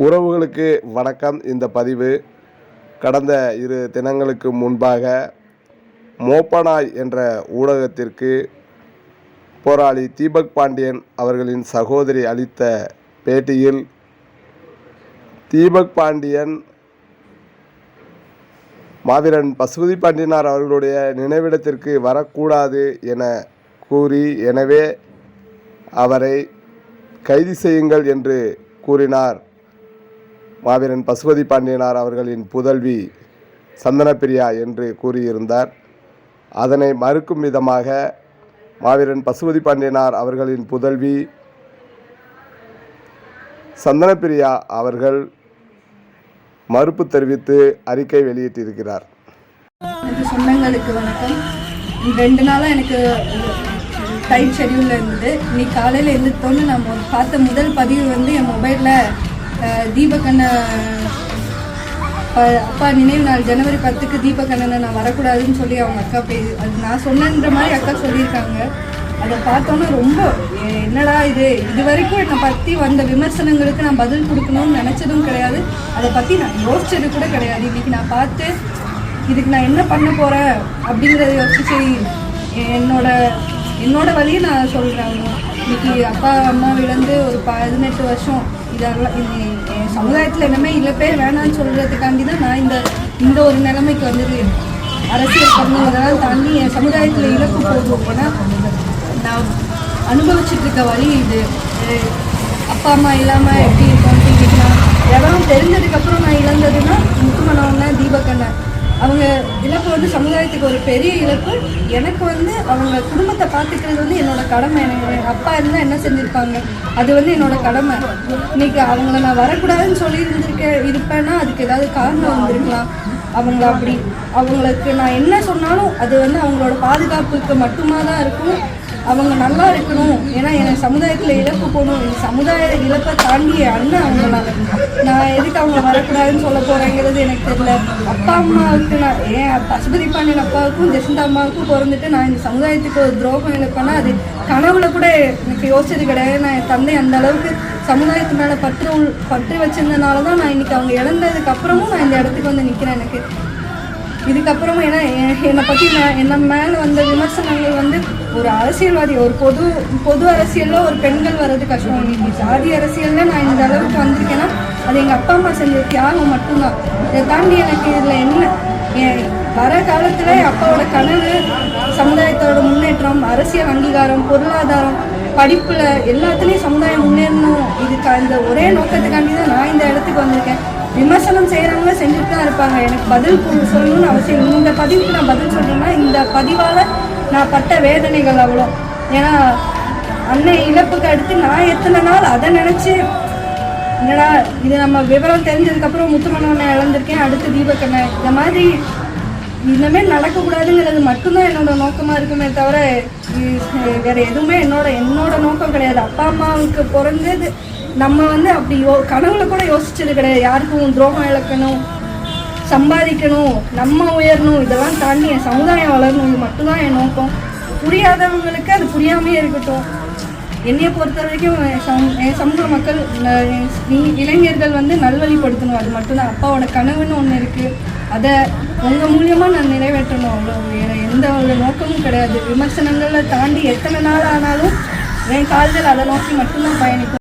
உறவுகளுக்கு வணக்கம். இந்த பதிவு கடந்த இரு தினங்களுக்கு முன்பாக மோப்பனாய் என்ற ஊடகத்திற்கு போராளி தீபக் பாண்டியன் அவர்களின் சகோதரி அளித்த பேட்டியில் தீபக் பாண்டியன் மாவீரன் பசுபதி பாண்டியனார் அவர்களுடைய நினைவிடத்திற்கு வரக்கூடாது என கூறி எனவே அவரை கைது செய்யுங்கள் என்று கூறினார். மாவீரன் பசுபதி பாண்டியனார் அவர்களின் புதல்வி சந்தனப்பிரியா என்று கூறியிருந்தார். அதனை மறுக்கும் விதமாக மாவீரன் பசுபதி பாண்டியனார் அவர்களின் புதல்வி சந்தனப்பிரியா அவர்கள் மறுப்பு தெரிவித்து அறிக்கை வெளியிட்டிருக்கிறார். எனக்கு சொந்தங்களுக்கு வணக்கம். ரெண்டு நாளாக எனக்கு டைட் ஷெடியூலில் இருந்தது. இன்னைக்கு காலையில் எழுந்திரித்தோன்னு நான் பார்த்த முதல் பதிவு வந்து என் மொபைலில் தீபகண்ணன் அப்பா நினைவு நாள் ஜனவரி பத்துக்கு தீபகண்ணனை நான் வரக்கூடாதுன்னு சொல்லி அவங்க அக்கா பே அது நான் சொன்னன்ற மாதிரி அக்கா சொல்லியிருக்காங்க. அதை பார்த்தோன்னா ரொம்ப என்னடா இது? இது வரைக்கும் என்னை பற்றி வந்த விமர்சனங்களுக்கு நான் பதில் கொடுக்கணும்னு நினச்சதும் கிடையாது. அதை பற்றி நான் யோசிச்சது கூட கிடையாது. இன்றைக்கி நான் பார்த்து இதுக்கு நான் என்ன பண்ண போகிறேன் அப்படிங்கிறத யோசிச்சு சரி என்னோட என்னோட வழியை நான் சொல்கிறேன் இன்னைக்கு அப்பா அம்மா விழுந்து ஒரு பதினெட்டு வருஷம் இதெல்லாம் இது என் சமுதாயத்தில் என்னமே இழப்பே வேணாம்னு சொல்கிறதுக்காண்டி தான் நான் இந்த இந்த ஒரு நிலைமைக்கு வந்தது. அரசியல் பண்ணதெல்லாம் தாண்டி என் சமுதாயத்தில் இழப்பு போகும் போனால் நான் அனுபவிச்சுட்டு இருக்க வழி இது. அப்பா அம்மா இல்லாமல் எப்படி இருக்கும் இன்னைக்கு நான் தெரிஞ்சதுக்கப்புறம் நான் இழந்ததுன்னா முத்துமணவண்ணன் தீபக்கண்ணன். அவங்க இழப்பு வந்து சமுதாயத்துக்கு ஒரு பெரிய இழப்பு. எனக்கு வந்து அவங்க குடும்பத்தை பார்த்துக்கிறது வந்து என்னோட கடமை. எனக்கு அப்பா இருந்தால் என்ன செஞ்சுருப்பாங்க? அது வந்து என்னோட கடமை. இன்னைக்கு அவங்கள நான் வரக்கூடாதுன்னு சொல்லி இருந்திருக்க இருப்பேன்னா அதுக்கு ஏதாவது காரணம் வந்திருக்கலாம் அவங்கள அப்படி அவங்களுக்கு நான் என்ன சொன்னாலும் அது வந்து அவங்களோட பாதுகாப்புக்கு மட்டுமா தான் இருக்கும். அவங்க நல்லா இருக்கணும். ஏன்னா எனக்கு சமுதாயத்தில் இழப்பு போகணும் சமுதாய இழப்பை தாண்டிய அண்ணன் அவங்களால நான் எதுக்கு அவங்க வரக்கூடாதுன்னு சொல்ல போகிறேங்கிறது எனக்கு தெரியல. அப்பா அம்மாவுக்கு நான் ஏன் பசுபதி பாண்டியன் அப்பாவுக்கும் ஜெசிந்தா அம்மாவுக்கும் பிறந்துட்டு நான் இந்த சமுதாயத்துக்கு ஒரு துரோகம் இழப்பேன்னா அது கனவுல கூட எனக்கு யோசிச்சது கிடையாது. நான் என் தந்தை அந்த அளவுக்கு சமுதாயத்து மேலே பற்று பற்று வச்சிருந்தனால தான் நான் இன்னைக்கு அவங்க இழந்ததுக்கு அப்புறமும் நான் இந்த இடத்துக்கு வந்து நிற்கிறேன் எனக்கு. இதுக்கப்புறம் ஏன்னா என்னை பற்றி நான் என்ன மேலே வந்த விமர்சனங்கள் வந்து ஒரு அரசியல்வாதி ஒரு பொது பொது அரசியலில் ஒரு பெண்கள் வர்றது கஷ்டம். இன்னைக்கு ஜாதி அரசியலில் நான் இந்த அளவுக்கு வந்திருக்கேன்னா அது எங்கள் அப்பா அம்மா செஞ்ச தியாகம் மட்டும்தான். இதை தாண்டி எனக்கு இதில் என்ன? என் வர காலத்தில் அப்பாவோட கனவு சமுதாயத்தோட முன்னேற்றம் அரசியல் அங்கீகாரம் பொருளாதாரம் படிப்பில் எல்லாத்துலேயும் சமுதாயம் முன்னேறணும். இதுக்கு அந்த ஒரே நோக்கத்துக்காண்டி தான் நான் இந்த இடத்துக்கு வந்திருக்கேன். விமர்சனம் செய்கிறவங்க செஞ்சுட்டு தான் இருப்பாங்க. எனக்கு பதில் சொல்லணும்னு அவசியம் இந்த பதிவுக்கு நான் பதில் சொல்கிறேன்னா இந்த பதிவால் நான் பட்ட வேதனைகள் அவ்வளோ. ஏன்னா அண்ணன் இழப்புக்கு அடுத்து நான் எத்தனை நாள் அதை நினச்சி என்னடா இது நம்ம விவரம் தெரிஞ்சதுக்கப்புறம் முத்துமணவனை இழந்திருக்கேன் அடுத்து தீபக்கண்ணை. இந்த மாதிரி இனிமேல் நடக்கக்கூடாதுங்கிறது மட்டும்தான் என்னோட நோக்கமாக இருக்குமே தவிர வேறு எதுவுமே என்னோட என்னோட நோக்கம் கிடையாது. அப்பா அம்மாவுக்கு பிறந்தது நம்ம வந்து அப்படி யோ கனவுல கூட யோசிச்சது கிடையாது. யாருக்கும் துரோகம் இழக்கணும் சம்பாதிக்கணும் நம்ம உயரணும் இதெல்லாம் தாண்டி என் சமுதாயம் வளரணும் இது மட்டும்தான் என் நோக்கம். புரியாதவங்களுக்கு அது புரியாமே இருக்கட்டும். என்னைய பொறுத்த வரைக்கும் என் என் சமூக மக்கள் இ- இளைஞர்கள் வந்து நல்வழிப்படுத்தணும். அது மட்டும்தான். அப்பாவோட கனவுன்னு ஒன்று இருக்குது அதை உங்கள் மூலியமாக நான் நிறைவேற்றணும் அவ்வளோ வேறு எந்த ஒரு நோக்கமும் கிடையாது. விமர்சனங்களை தாண்டி எத்தனை நாள் ஆனாலும் என் கால்கள் அதை நோக்கி மட்டும்தான் பயணிக்கும்.